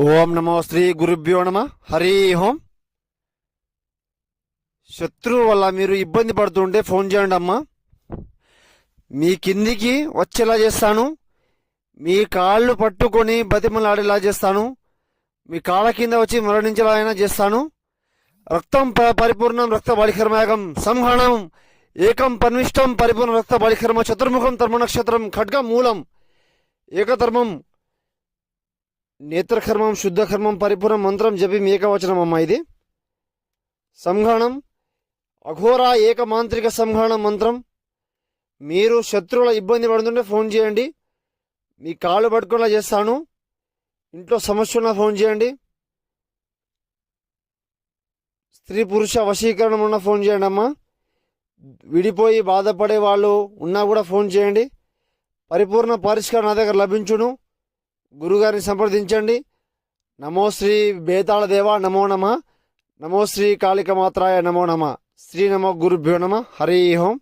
ఓం నమో శ్రీ గురుభ్యో నమ. హరి ఓం. శత్రువు వల్ల మీరు ఇబ్బంది పడుతుంటే ఫోన్ చేయండి అమ్మా. మీ కిందికి వచ్చేలా చేస్తాను. మీ కాళ్ళు పట్టుకొని బతిమలాడేలా చేస్తాను. మీ కాళ్ళ కింద వచ్చి మరణించేలా అయినా చేస్తాను. రక్తం ప- పరిపూర్ణం రక్త బలికర్మయాగం సంహరణం ఏకం పన్విష్టం పరిపూర్ణ రక్త బలికర్మ చతుర్ముఖం ధర్మ నక్షత్రం ఖడ్గ మూలం ఏకధర్మం నేత్రకర్మం శుద్ధకర్మం పరిపూర్ణ మంత్రం జపి ఏకవచనం అమ్మ ఇది. సంఘాణం అఘోర ఏక మాంత్రిక సంహరణ మంత్రం. మీరు శత్రువుల ఇబ్బంది పడుతుంటే ఫోన్ చేయండి. మీ కాళ్ళు పట్టుకునేలా చేస్తాను. ఇంట్లో సమస్య ఉన్న ఫోన్ చేయండి. స్త్రీ పురుష వశీకరణం ఉన్న ఫోన్ చేయండి అమ్మా. విడిపోయి బాధపడే వాళ్ళు ఉన్నా కూడా ఫోన్ చేయండి. పరిపూర్ణ పరిష్కారం నా దగ్గర లభించును. గురుగారిని సంప్రదించండి. నమో శ్రీ బేతాళ దేవ నమో నమ. నమో శ్రీ కాళికమాత్రాయ నమో నమ. శ్రీ నమో గురుభ్యో నమ. హరి ఓం.